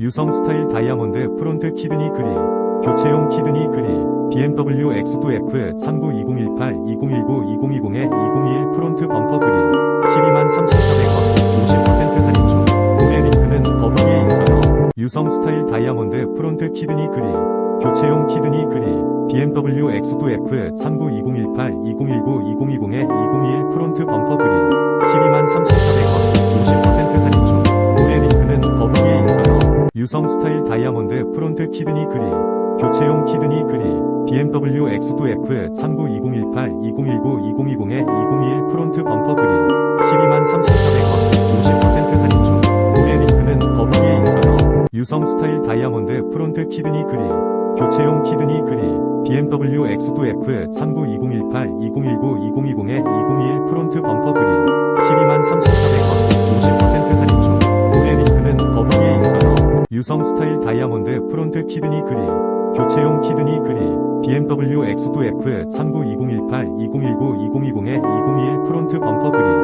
유성 스타일 다이아몬드 프론트 키드니 그릴, 교체용 키드니 그릴, BMW X2F 392018 2019 2020에 2021 프론트 범퍼 그릴, 12만 3,400원, 50% 할인 중, 구매 링크는 더보기에 있어요. 유성 스타일 다이아몬드 프론트 키드니 그릴, 교체용 키드니 그릴, BMW X2F 392018 2019 2020에 2021 프론트 범퍼 그릴, 유성 스타일 다이아몬드 프론트 키드니 그릴, 교체용 키드니 그릴, BMW X2F 392018 2019 2020에 2021 프론트 범퍼 그릴, 12만 3,400원, 50% 할인 중, 구매 링크는 더보기에 있어요. 유성 스타일 다이아몬드 프론트 키드니 그릴, 교체용 키드니 그릴, BMW X2F 392018 2019 2020에 2021 프론트 범퍼 그릴, 유성 스타일 다이아몬드 프론트 키드니 그릴, 교체용 키드니 그릴, BMW X2F 392018 2019 2020에 2021 프론트 범퍼 그릴, 12만 3,400원,